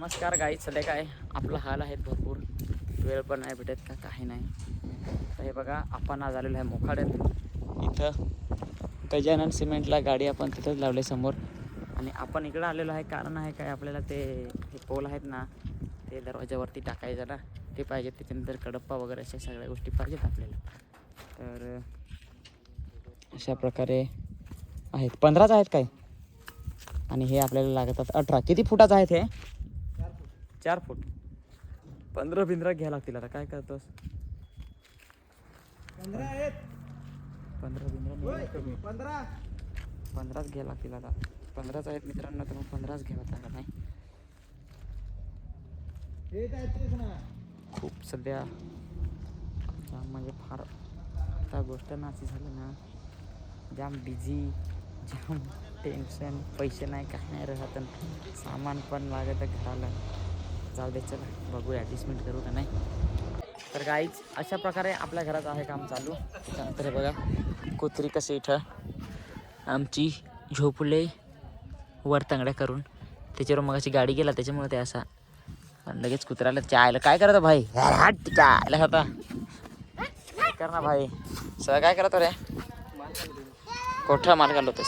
नमस्कार गाई सध्या काय आपला हाल आहेत भरपूर. वेळ पण नाही भेटत का काही नाही. तर हे बघा आपण आज आलेलो आहे मोखाड्यात. इथं गजानन सिमेंटला गाडी आपण तिथंच लावली समोर. आणि आपण इकडं आलेलो आहे कारण आहे काय आपल्याला ते हे पोल आहेत ना ते दरवाज्यावरती टाकायचं ना ते पाहिजे त्याच्यानंतर कडप्पा वगैरे अशा सगळ्या गोष्टी पाहिजेत आपल्याला. तर अशा प्रकारे आहेत. पंधराच आहेत काय? आणि हे आपल्याला लागतात अठरा. किती फुटाचं आहेत हे? चार फूट. पंधरा बिंद्रा घ्यायला लागतील आता काय करतोस? पंधरा कमी पंधरा पंधराच घ्यायला लागतील आता. पंधराच आहेत मित्रांनो तर मग पंधराच घ्यावं लागत नाही खूप सध्या जाम म्हणजे फार आता गोष्ट ना अशी झाली ना. जाम बिझी जाम टेन्शन पैसे नाही काय नाही राहत सामान पण लागत घराला. जाऊ दे चला बघू ॲडजस्टमेंट करू का नाही? तर गाईच अशा प्रकारे आपल्या घरात आहे काम चालू. त्याच्यानंतर हे बघा कुत्री कसे इथं आमची झोपले वर तांगड्या करून. त्याच्यावर मग अशी गाडी गेला त्याच्यामुळे ते असा लगेच कुत्र्याला चायला काय करत भाई? चायला होता कर ना भाई? सगळं काय करतो रे कोठा माल घालतो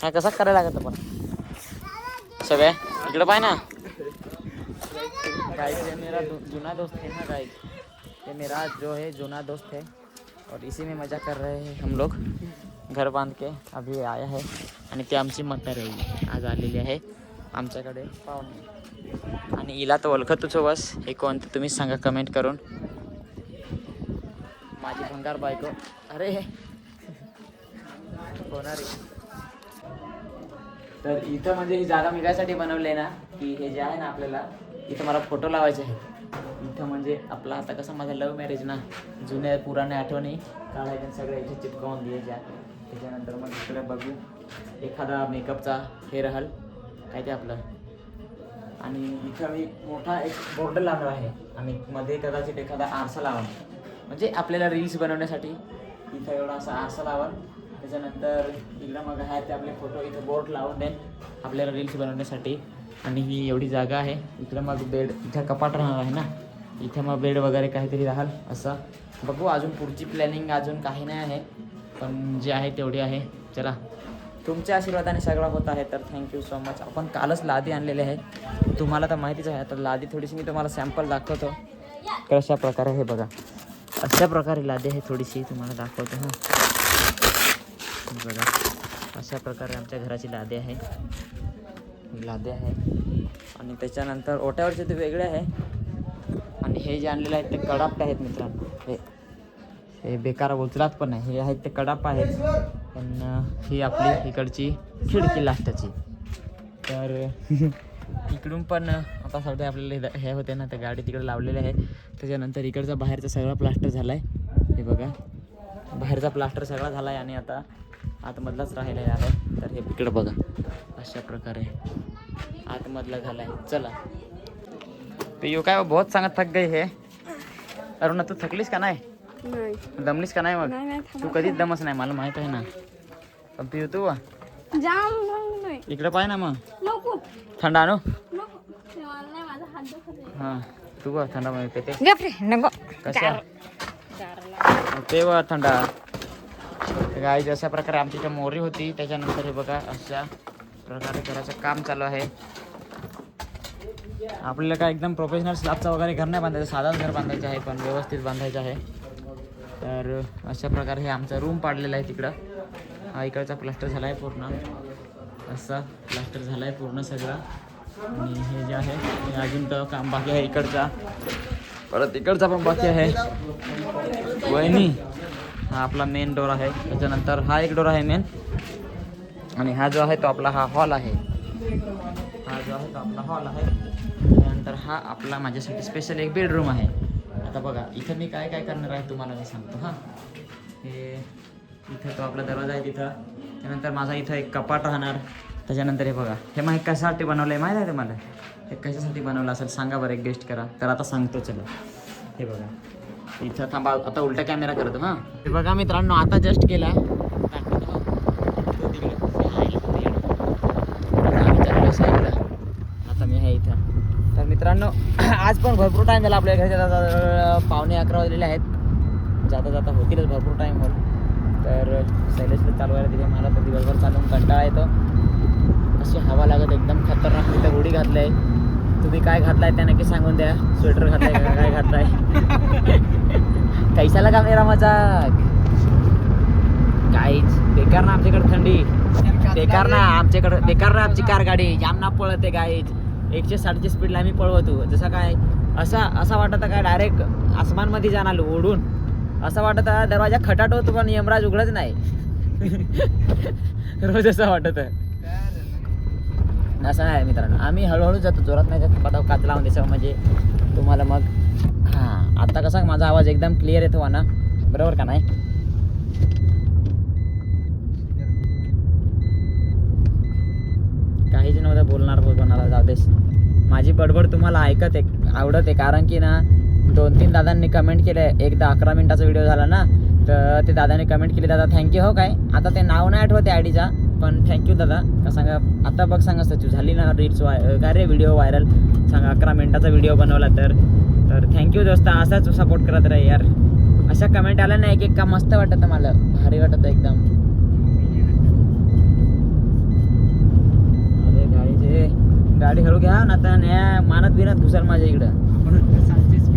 काय कसा करायला लागत पण सगळे? इकडे पाय ना. गाइस ये मेरा दो- जुना दोस्त है ना गाइस ये मेरा जो है जुना दोस्त है। और इसी में मजा कर रहे हैं हम लोग। घर बांध के अभी आया है। आणि ती आमची म्हातारी आहे. आज आलेली आहे आमच्याकडे पाहुणे. आणि हिला तर ओळखतच बस. हे कोणतं तुम्हीच सांगा कमेंट करून. माझी भंगार बायको. अरे! होणारी तर इथं म्हणजे ही जागा मी कायसाठी बनवली आहे ना की हे जे आहे ना आपल्याला इथं मला फोटो लावायचे आहे इथं म्हणजे आपला आता कसं माझा लव्ह मॅरेज ना जुन्या पुराण्या आठवणी काढायच्या आणि सगळ्या इथे चिटकावून द्यायच्या त्याच्यानंतर मग इकडे बघू एखादा मेकअपचा हे राहल काय ते आपलं. आणि इथं मी मोठा एक बोर्ड लावणार आहे. आणि मध्ये कदाचित एखादा आरसा लावणार. म्हणजे आपल्याला रील्स बनवण्यासाठी इथं एवढा असा आरसा लावाल. त्याच्यानंतर इकडं मग आहे ते आपले फोटो इथं बोर्ड लावून देईन आपल्याला रील्स बनवण्यासाठी. आणि ही एवढी जागा आहे. इकडं मग बेड इथं कपाट राहणार आहे ना. इथे मग बेड वगैरे काहीतरी राहाल असं. बघू अजून पुढची प्लॅनिंग अजून काही नाही आहे. पण जे आहे तेवढी आहे. चला. तुमच्या आशीर्वादाने सगळं होत आहे तर थँक्यू सो मच आपण कालच लादी आणलेली आहे. तुम्हाला तर माहितीच आहे तर लादी थोडीशी मी तुम्हाला सॅम्पल दाखवतो. कशा प्रकारे हे बघा. अशा प्रकारे लादी आहे थोडीशी तुम्हाला दाखवतो हां. बघा. अशा प्रकारे आमच्या घराची लादी आहे. लादे लादी आहे. आणि त्याच्यानंतर ओट्यावरचे ते वेगळे आहे. आणि हे जे आणलेले आहेत ते कडाप्ट आहेत मित्रांनो. हे हे बेकार उचलात पण आहे हे आहेत ते कडाप आहेत. पण ही आपली इकडची खिडकी लास्टाची. तर इकडून पण आता सध्या आपल्याला हे- होते ना त्या गाडी तिकडे लावलेले आहे. त्याच्यानंतर इकडचा बाहेरचा सगळा प्लास्टर झाला आहे हे बघा. बाहेरचा प्लास्टर सगळा झाला आहे आणि आता आतमधलाच राहिलेला आहे. तर हे इकडं बघा. अशा प्रकारे आतमधला झाला आहे चला पियू काय बहुत सांगत थक गई हे. अरुणा तू थकलीस का नाही? नाही. दमलीस का नाही मग? तू कधीच दमच नाही मला माहीत आहे ना. पण पिऊ तू इकडे पाय ना मग. थंड आणू. हां. तू थंडा पेते ते. व थंडा. गाय अशा प्रकारे आमची मोरी होती त्याच्यानंतर हे बघा अशा प्रकारे घराचं काम चालू आहे. आपल्याला काय एकदम प्रोफेशनल स्लॅबचा वगैरे घर नाही बांधायचं साधाच घर बांधायचं आहे पण व्यवस्थित बांधायचं आहे. तर अशा प्रकारे हे आमचा रूम पाडलेला आहे तिकडं. हा इकडचा प्लास्टर झाला आहे पूर्ण. असा प्लास्टर झाला आहे पूर्ण सगळा. आणि हे जे आहे हे अजून तर काम बाकी आहे इकडचा. परत इकडचा पण बाकी आहे. वहिनी हा आपला मेन डोर आहे. त्याच्यानंतर हा एक डोर आहे मेन आणि हा जो आहे तो आपला हा हॉल आहे. हा जो आहे तो आपला हॉल आहे. त्यानंतर हा आपला माझ्यासाठी स्पेशल एक बेडरूम आहे. आता बघा इथं मी काय काय करणार आहे तुम्हाला मी सांगतो हां. हे इथं तो आपला दरवाजा आहे तिथं. त्यानंतर माझा इथं एक कपाट राहणार. त्याच्यानंतर हे बघा हे मग कशासाठी बनवलं आहे माहीत आहे तुम्हाला? हे कशासाठी बनवलं असेल सांगा बरं एक गेस्ट करा. तर आता सांगतो चला. हे बघा. इथं थांबा आता उलटा कॅमेरा करतो हां हे बघा मित्रांनो आता जस्ट केला. आहे आहे. आता मी आहे इथं. तर मित्रांनो आज पण भरपूर टाईम झाला आपल्या घरी. जाता पावणे अकरा वाजलेले आहेत. जाता जाता होतीलच भरपूर टाईम होईल तर शैलेशला चालवायला दिले मला तर दिवसभर चालवून कंटाळा येतो. अशी हवा लागत एकदम खतरनाक. तिथं उडी घातलंय तुम्ही काय घातलाय त्या नक्की सांगून द्या. स्वेटर घातलाय का काय घातलाय? कैशाला का मेरा मजाक? काहीच बेकार ना आमच्याकडे थंडी. बेकार ना आमच्याकडे बेकार ना आमची कार गाडी. जाम ना पळते काहीच एकशे साठच्या स्पीडला आम्ही पळवतो. जसं काय असा असा वाटत काय डायरेक्ट आसमानमध्ये जाणार ओढून. असं वाटत दरवाजा खटाट होतो पण यमराज उघडत नाही. रोज असं वाटत. असं नाही मित्रांनो. आम्ही हळूहळू जातो. जोरात नाही जात. पटाव काच लावून द्यायचं म्हणजे तुम्हाला मग आता कसा माझा आवाज एकदम क्लिअर येतो ना बरोबर का नाही? काहीच नव्हतं बोलणार कोणाला जाऊ देस माझी बडबड तुम्हाला ऐकत आहे आवडत आहे. कारण की ना दोन तीन दादांनी कमेंट केले. एकदा अकरा मिनिटाचा व्हिडिओ झाला ना तर ते दादाने कमेंट केली दादा थँक्यू हो काय? आता ते नाव नाही आठवते आयडीचा पण थँक्यू दादा. का सांगा आता बघ सांगा तू झाली ना रील्स वाय काय रे व्हिडिओ व्हायरल सांगा अकरा मिनिटाचा व्हिडिओ बनवला तर. तर थँक्यू दोस्त असाच सपोर्ट करत राहा यार. अशा कमेंट आल्या ना एक एक का मस्त वाटतं मला. भारी वाटतं एकदम. अरे गाडीचे गाडी हळू घ्या ना आता न्या मानत बिनत घुसाल माझ्या इकडं.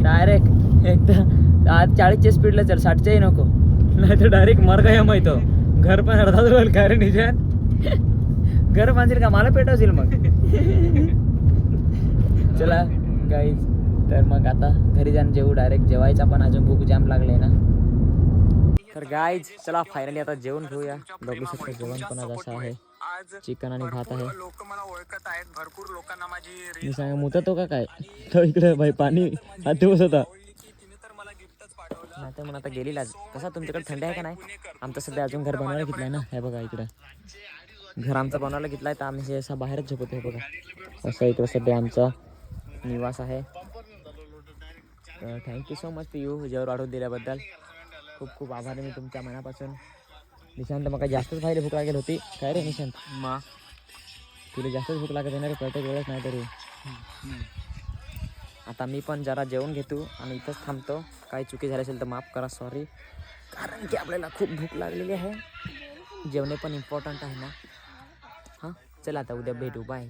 डायरेक्ट एकदा आज चाळीसच्या स्पीडला चल साठच्याही नको. नाही तर डायरेक्ट मर गया माहितो घर पण अर्धाच होईल काय रे निशान घर बांधशील का? मला पेटवशील मग. चला गाईज तर मग आता घरी जाऊन जेवू डायरेक्ट जेवायचा पण अजून भूक जाम लागले ना. तर गाय चला फायनली आता जेवण घेऊया. बघू शकतो जेवण पण आज असं आहे. चिकन आणि भात आहे. लोक मला ओळखत आहेत भरपूर लोकांना माझी मी सांगा मुता तो का काय? तो इकडे भाई पाणी हात दिवस होता. नाही तर मग आता गेली लाज कसा तुमच्याकडे थंड आहे का नाही? आमचं सध्या अजून घर बनवायला घेतलंय ना. हे बघा इकडं. घर आमचं बनवायला आहे तर आम्ही हे असं बाहेरच झोपतो हे बघा. असं इकडं सध्या आमचा निवास आहे. थँक्यू सो मच यू जेवण वाढवून दिल्याबद्दल. खूप खूप आभार मी तुमच्या मनापासून. निशांत मग जास्तच बाहेर भूक लागेल होती. काय रे निशांत? मा. तुला जास्तच भूक लागत आहे ना रे प्रत्येक वेळेस नाही तरी. आता मी पण जरा जेवण घेतो आणि इथंच थांबतो. काही चुकी झाली असेल तर माफ करा सॉरी कारण की आपल्याला खूप भूक लागलेली आहे. जेवणे पण इम्पॉर्टंट आहे ना. हां चला आता उद्या भेटू बाय